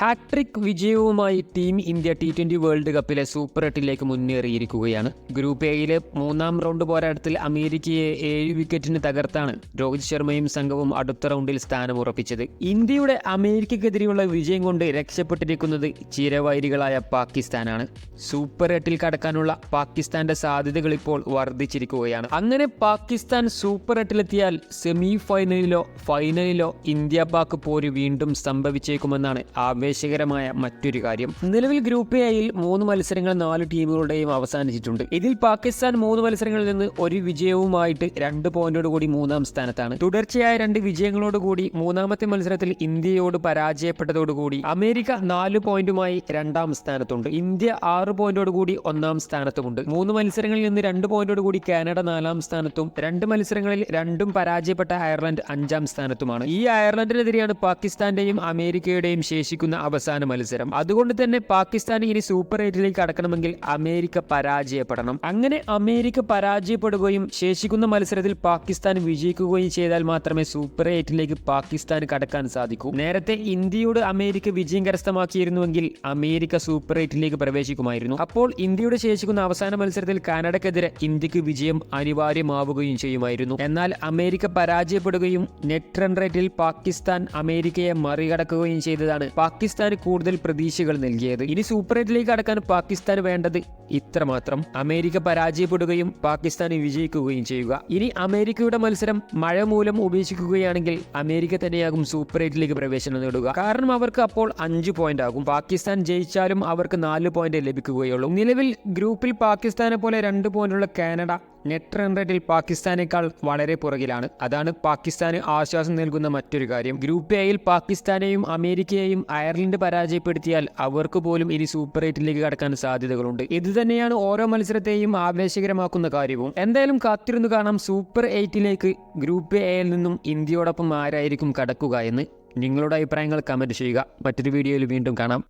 Hat trick വിജയവുമായി team India T twenty world കപ്പിലെ super എട്ടിലേക്ക് മുന്നേറിയിരിക്കുകയാണ്. Group എയിലെ മൂന്നാം റൗണ്ട് പോരാട്ടത്തിൽ അമേരിക്കയെ ഏഴ് വിക്കറ്റിന് തകർത്താണ് രോഹിത് ശർമ്മയും സംഘവും അടുത്ത റൗണ്ടിൽ സ്ഥാനം ഉറപ്പിച്ചത്. ഇന്ത്യയുടെ അമേരിക്കക്കെതിരെയുള്ള വിജയം കൊണ്ട് രക്ഷപ്പെട്ടിരിക്കുന്നത് ചിരവൈരികളായ പാകിസ്ഥാനാണ്. സൂപ്പർ എട്ടിൽ കടക്കാനുള്ള പാകിസ്ഥാന്റെ സാധ്യതകൾ ഇപ്പോൾ വർദ്ധിച്ചിരിക്കുകയാണ്. അങ്ങനെ പാകിസ്ഥാൻ സൂപ്പർ എട്ടിലെത്തിയാൽ സെമി ഫൈനലിലോ ഫൈനലിലോ ഇന്ത്യ പാക് പോര് വീണ്ടും സംഭവിച്ചേക്കുമെന്നാണ് ആവേശകരമായ മറ്റൊരു കാര്യം. നിലവിൽ ഗ്രൂപ്പ് എയിൽ മൂന്ന് മത്സരങ്ങൾ നാല് ടീമുകളുടെയും അവസാനിച്ചിട്ടുണ്ട്. ഇതിൽ പാകിസ്ഥാൻ മൂന്ന് മത്സരങ്ങളിൽ നിന്ന് ഒരു വിജയവുമായിട്ട് രണ്ട് പോയിന്റോട് കൂടി മൂന്നാം സ്ഥാനത്താണ്. തുടർച്ചയായ രണ്ട് വിജയങ്ങളോട് കൂടി മൂന്നാമത്തെ മത്സരത്തിൽ ഇന്ത്യയോട് പരാജയപ്പെട്ടതോടുകൂടി അമേരിക്ക നാല് പോയിന്റുമായി രണ്ടാം സ്ഥാനത്തുണ്ട്. ഇന്ത്യ ആറ് പോയിന്റോട് കൂടി ഒന്നാം സ്ഥാനത്തുമുണ്ട്. മൂന്ന് മത്സരങ്ങളിൽ നിന്ന് രണ്ട് പോയിന്റോട് കൂടി കാനഡ നാലാം സ്ഥാനത്തും രണ്ട് മത്സരങ്ങളിൽ രണ്ടും പരാജയപ്പെട്ട അയർലൻഡ് അഞ്ചാം സ്ഥാനത്തുമാണ്. ഈ അയർലൻഡിനെതിരെയാണ് പാകിസ്ഥാന്റെയും അമേരിക്കയുടെയും ശേഷിക്കുന്ന അവസാന മത്സരം. അതുകൊണ്ട് തന്നെ പാകിസ്ഥാൻ ഇനി സൂപ്പർ എയ്റ്റിലേക്ക് കടക്കണമെങ്കിൽ അമേരിക്ക പരാജയപ്പെടണം. അങ്ങനെ അമേരിക്ക പരാജയപ്പെടുകയും ശേഷിക്കുന്ന മത്സരത്തിൽ പാകിസ്ഥാൻ വിജയിക്കുകയും ചെയ്താൽ മാത്രമേ സൂപ്പർ എയ്റ്റിലേക്ക് പാകിസ്ഥാൻ കടക്കാൻ സാധിക്കൂ. നേരത്തെ ഇന്ത്യയോട് അമേരിക്ക വിജയം കരസ്ഥമാക്കിയിരുന്നുവെങ്കിൽ അമേരിക്ക സൂപ്പർ എയ്റ്റിലേക്ക് പ്രവേശിക്കുമായിരുന്നു. അപ്പോൾ ഇന്ത്യയുടെ ശേഷിക്കുന്ന അവസാന മത്സരത്തിൽ കാനഡക്കെതിരെ ഇന്ത്യയ്ക്ക് വിജയം അനിവാര്യമാവുകയും ചെയ്യുമായിരുന്നു. എന്നാൽ അമേരിക്ക പരാജയപ്പെടുകയും നെറ്റ് റൺ റേറ്റിൽ പാകിസ്ഥാൻ അമേരിക്കയെ മറികടക്കുകയും ചെയ്തതാണ്. പാകിസ്ഥാന് കൂടുതൽ പ്രതീക്ഷകൾ നൽകിയത്. ഇനി സൂപ്പർ എയ്റ്റിലേക്ക് അടക്കാൻ പാകിസ്ഥാന് വേണ്ടത് ഇത്രമാത്രം അമേരിക്ക പരാജയപ്പെടുകയും പാകിസ്ഥാൻ വിജയിക്കുകയും ചെയ്യുക. ഇനി അമേരിക്കയുടെ മത്സരം മഴ മൂലം ഉപേക്ഷിക്കുകയാണെങ്കിൽ അമേരിക്ക തന്നെയാകും സൂപ്പർ എയ്റ്റിലേക്ക് പ്രവേശനം നേടുക. കാരണം അവർക്ക് അപ്പോൾ അഞ്ച് പോയിന്റ് ആകും. പാകിസ്ഥാൻ ജയിച്ചാലും അവർക്ക് നാല് പോയിന്റ് ലഭിക്കുകയുള്ളൂ. നിലവിൽ ഗ്രൂപ്പിൽ പാകിസ്ഥാനെ പോലെ രണ്ട് പോയിന്റുള്ള കാനഡ നെറ്റ് റൺ റേറ്റിൽ പാകിസ്ഥാനേക്കാൾ വളരെ പുറകിലാണ്. അതാണ് പാകിസ്ഥാന് ആശ്വാസം നൽകുന്ന മറ്റൊരു കാര്യം. ഗ്രൂപ്പ് എയിൽ പാകിസ്ഥാനെയും അമേരിക്കയെയും അയർലൻഡ് പരാജയപ്പെടുത്തിയാൽ അവർക്ക് പോലും ഇനി സൂപ്പർ എയ്റ്റിലേക്ക് കടക്കാൻ സാധ്യതകളുണ്ട്. ഇത് തന്നെയാണ് ഓരോ മത്സരത്തെയും ആവേശകരമാക്കുന്ന കാര്യവും. എന്തായാലും കാത്തിരുന്നു കാണാം സൂപ്പർ എയ്റ്റിലേക്ക് ഗ്രൂപ്പ് എയിൽ നിന്നും ഇന്ത്യയോടൊപ്പം ആരായിരിക്കും കടക്കുക എന്ന്. നിങ്ങളുടെ അഭിപ്രായങ്ങൾ കമന്റ് ചെയ്യുക. മറ്റൊരു വീഡിയോയിൽ വീണ്ടും കാണാം.